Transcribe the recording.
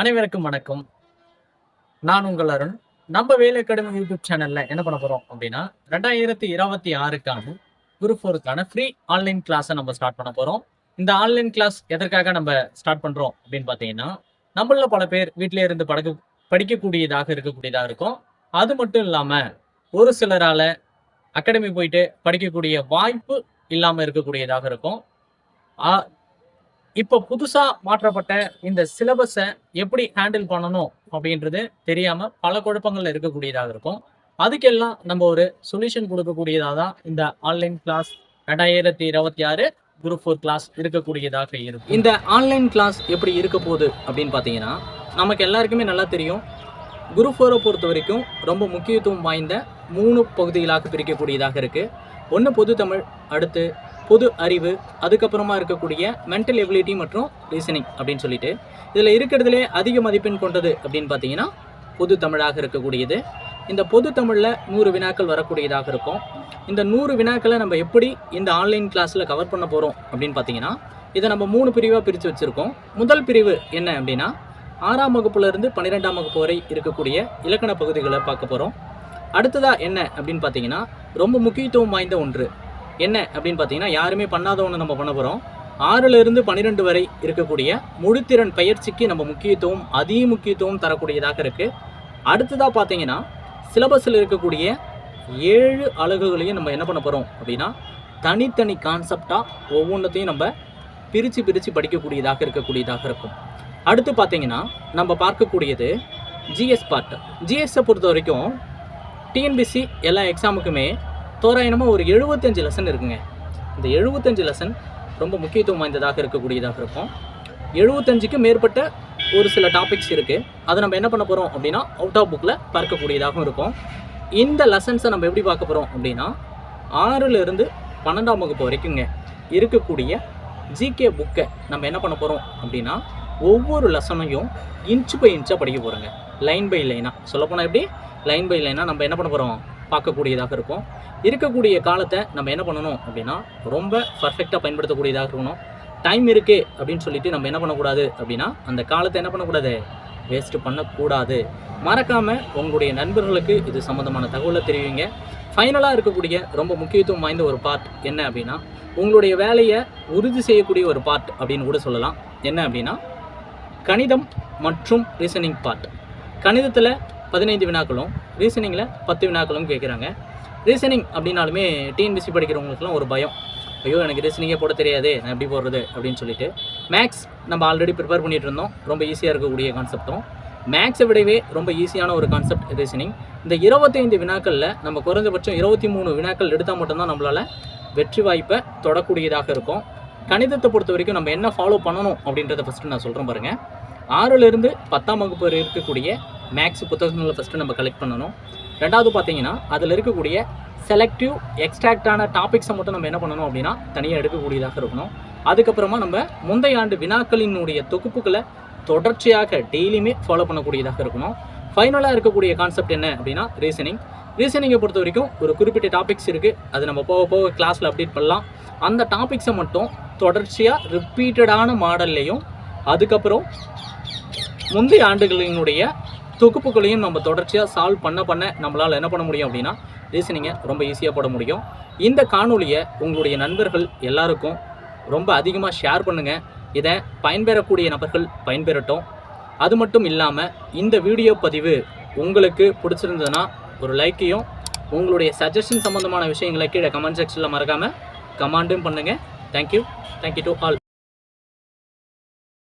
அனைவருக்கும் வணக்கம். நான் உங்கள் அருண். நம்ம வேலை அகாடமி யூடியூப் சேனல்ல என்ன பண்ண போறோம் அப்படின்னா ரெண்டாயிரத்தி இருபத்தி ஆறுக்கான குரூப் ஃபோருக்கான ஃப்ரீ ஆன்லைன் கிளாஸை நம்ம ஸ்டார்ட் பண்ண போறோம். இந்த ஆன்லைன் கிளாஸ் எதற்காக நம்ம ஸ்டார்ட் பண்றோம் அப்படின்னு பார்த்தீங்கன்னா நம்மள பல பேர் வீட்டிலே இருந்து படக்கு படிக்கக்கூடியதாக இருக்கக்கூடியதாக இருக்கும். அது மட்டும் இல்லாம ஒரு சிலரால அகாடமி போயிட்டு படிக்கக்கூடிய வாய்ப்பு இல்லாம இருக்கக்கூடியதாக இருக்கும். இப்போ புதுசாக மாற்றப்பட்ட இந்த சிலபஸை எப்படி ஹேண்டில் பண்ணணும் அப்படின்றது தெரியாமல் பல குழப்பங்கள் இருக்கக்கூடியதாக இருக்கும். அதுக்கெல்லாம் நம்ம ஒரு சொல்யூஷன் கொடுக்கக்கூடியதாக தான் இந்த ஆன்லைன் கிளாஸ் ரெண்டாயிரத்தி இருபத்தி ஆறு குரூப் ஃபோர் கிளாஸ் இருக்கக்கூடியதாக இருக்கும். இந்த ஆன்லைன் கிளாஸ் எப்படி இருக்க போகுது அப்படின்னு பார்த்தீங்கன்னா நமக்கு எல்லாருக்குமே நல்லா தெரியும். குரூப் ஃபோரை பொறுத்த வரைக்கும் ரொம்ப முக்கியத்துவம் வாய்ந்த மூணு பகுதிகளாக பிரிக்கக்கூடியதாக இருக்குது ஒன்று பொது தமிழ் அடுத்து பொது அறிவு அதுக்கப்புறமா இருக்கக்கூடிய மென்டல் எபிலிட்டி மற்றும் ரீசனிங் அப்படின்னு சொல்லிட்டு இதில் இருக்கிறதுலே அதிக மதிப்பெண் கொண்டது அப்படின்னு பார்த்தீங்கன்னா பொது தமிழாக இருக்கக்கூடியது. இந்த பொது தமிழில் நூறு வினாக்கள் வரக்கூடியதாக இருக்கும். இந்த நூறு வினாக்களை நம்ம எப்படி இந்த ஆன்லைன் கிளாஸில் கவர் பண்ண போகிறோம் அப்படின்னு பார்த்தீங்கன்னா இதை நம்ம மூணு பிரிவாக பிரித்து வச்சுருக்கோம். முதல் பிரிவு என்ன அப்படின்னா ஆறாம் வகுப்புலேருந்து பன்னிரெண்டாம் வகுப்பு வரை இருக்கக்கூடிய இலக்கண பகுதிகளை பார்க்க போகிறோம் அடுத்ததாக என்ன அப்படின்னு பார்த்தீங்கன்னா ரொம்ப முக்கியத்துவம் வாய்ந்த ஒன்று என்ன அப்படின்னு பார்த்தீங்கன்னா யாருமே பண்ணாத ஒன்று நம்ம பண்ண போகிறோம் ஆறிலிருந்து பன்னிரெண்டு வரை இருக்கக்கூடிய முழுத்திறன் பயிற்சிக்கு நம்ம முக்கியத்துவம் அதிக முக்கியத்துவம் தரக்கூடியதாக இருக்குது அடுத்ததாக பார்த்தீங்கன்னா சிலபஸில் இருக்கக்கூடிய ஏழு அலகுகளையும் நம்ம என்ன பண்ண போகிறோம் அப்படின்னா தனித்தனி கான்செப்டாக ஒவ்வொன்றத்தையும் நம்ம பிரித்து பிரித்து படிக்கக்கூடியதாக இருக்கக்கூடியதாக இருக்கும். அடுத்து பார்த்தீங்கன்னா நம்ம பார்க்கக்கூடியது ஜிஎஸ் பார்ட் ஜிஎஸ்ஸை பொறுத்த வரைக்கும் டிஎன்பிசி எல்லா எக்ஸாமுக்குமே தோராயமாக ஒரு எழுபத்தஞ்சு லெசன் இருக்குங்க. இந்த எழுபத்தஞ்சு லெசன் ரொம்ப முக்கியத்துவம் வாய்ந்ததாக இருக்கக்கூடியதாக இருக்கும். எழுபத்தஞ்சுக்கு மேற்பட்ட ஒரு சில டாபிக்ஸ் இருக்குது அதை நம்ம என்ன பண்ண போகிறோம் அப்படின்னா அவுட் ஆஃப் புக்கில் பார்க்கக்கூடியதாகவும் இருக்கும். இந்த லெசன்ஸை நம்ம எப்படி பார்க்க போகிறோம் அப்படின்னா ஆறுலேருந்து பன்னெண்டாம் வகுப்பு வரைக்குங்க இருக்கக்கூடிய ஜிகே புக்கை நம்ம என்ன பண்ண போகிறோம் அப்படின்னா ஒவ்வொரு லெசனையும் இன்ச் பை இன்ச்சாக படிக்க போகிறோங்க லைன் பை லைனாக சொல்லப்போனால் எப்படி? லைன் பை லைனாக நம்ம என்ன பண்ண போகிறோம் பார்க்கக்கூடியதாக இருக்கும். இருக்கக்கூடிய காலத்தை நம்ம என்ன பண்ணணும் அப்படின்னா ரொம்ப பர்ஃபெக்டாக பயன்படுத்தக்கூடியதாக இருக்கணும். டைம் இருக்கே அப்படின்னு சொல்லிட்டு நம்ம என்ன பண்ணக்கூடாது அப்படின்னா அந்த காலத்தை என்ன பண்ணக்கூடாது? வேஸ்ட்டு பண்ணக்கூடாது. மறக்காமல் உங்களுடைய நண்பர்களுக்கு இது சம்மந்தமான தகவலை தெரிவிங்க. ஃபைனலாக இருக்கக்கூடிய ரொம்ப முக்கியத்துவம் வாய்ந்த ஒரு பார்ட் என்ன அப்படின்னா உங்களுடைய வேலையை உறுதி செய்யக்கூடிய ஒரு பார்ட் அப்படின்னு கூட சொல்லலாம். என்ன அப்படின்னா கணிதம் மற்றும் ரீசனிங் பார்ட் கணிதத்தில் பதினைந்து வினாக்களும் ரீசனிங்கில் பத்து வினாக்களும் கேட்குறாங்க ரீசனிங் அப்படின்னாலுமே டிஎன்பிசி படிக்கிறவங்களுக்குலாம் ஒரு பயம். ஐயோ எனக்கு ரீசனிங்கே போட தெரியாது. நான் எப்படி போடுறது? அப்படின்னு சொல்லிட்டு. மேக்ஸ் நம்ம ஆல்ரெடி ப்ரிப்பேர் பண்ணிகிட்டு இருந்தோம். ரொம்ப ஈஸியாக இருக்கக்கூடிய கான்செப்டும் மேக்ஸை விடவே ரொம்ப ஈஸியான ஒரு கான்செப்ட் ரீசனிங் இந்த இருபத்தைந்து வினாக்களில் நம்ம குறைஞ்சபட்சம் இருபத்தி மூணு வினாக்கள் எடுத்தால் மட்டும்தான் நம்மளால் வெற்றி வாய்ப்பை தொடக்கூடியதாக இருக்கும். கணிதத்தை பொறுத்த வரைக்கும் நம்ம என்ன ஃபாலோ பண்ணணும் அப்படின்றத ஃபஸ்ட்டு நான் சொல்கிறேன் பாருங்கள் ஆறுலேருந்து பத்தாம் வகுப்பு வரை இருக்கக்கூடிய மேக்ஸ் புத்தகங்களை ஃபஸ்ட்டு நம்ம கலெக்ட் பண்ணணும். ரெண்டாவது பார்த்தீங்கன்னா அதில் இருக்கக்கூடிய செலக்டிவ் எக்ஸ்ட்ராக்டான டாபிக்ஸை மட்டும் நம்ம என்ன பண்ணணும் அப்படின்னா தனியாக எடுக்கக்கூடியதாக இருக்கணும். அதுக்கப்புறமா நம்ம முந்தைய ஆண்டு வினாக்களினுடைய தொகுப்புகளை தொடர்ச்சியாக டெய்லியுமே ஃபாலோ பண்ணக்கூடியதாக இருக்கணும். ஃபைனலாக இருக்கக்கூடிய கான்செப்ட் என்ன அப்படின்னா ரீசனிங் ரீசனிங்கை பொறுத்த வரைக்கும் ஒரு குறிப்பிட்ட டாபிக்ஸ் இருக்குது அது நம்ம போக போக கிளாஸில் அப்டேட் பண்ணலாம். அந்த டாபிக்ஸை மட்டும் தொடர்ச்சியாக ரிப்பீட்டடான மாடல்லையும் அதுக்கப்புறம் முந்தைய ஆண்டுகளினுடைய தொகுப்புகளையும் நம்ம தொடர்ச்சியாக சால்வ் பண்ண பண்ண நம்மளால் என்ன பண்ண முடியும் அப்படின்னா ரீசனிங்கை ரொம்ப ஈஸியாக போட முடியும். இந்த காணொலியை உங்களுடைய நண்பர்கள் எல்லாருக்கும் ரொம்ப அதிகமாக ஷேர் பண்ணுங்கள் இதை பயன்பெறக்கூடிய நபர்கள் பயன்பெறட்டும். அது மட்டும் இல்லாமல் இந்த வீடியோ பதிவு உங்களுக்கு பிடிச்சிருந்ததுன்னா ஒரு லைக்கையும் உங்களுடைய சஜஷன் சம்மந்தமான விஷயங்களை கீழே கமெண்ட் செக்ஷனில் மறக்காமல் கமெண்டும் பண்ணுங்கள் தேங்க்யூ தேங்க்யூ டு ஆல்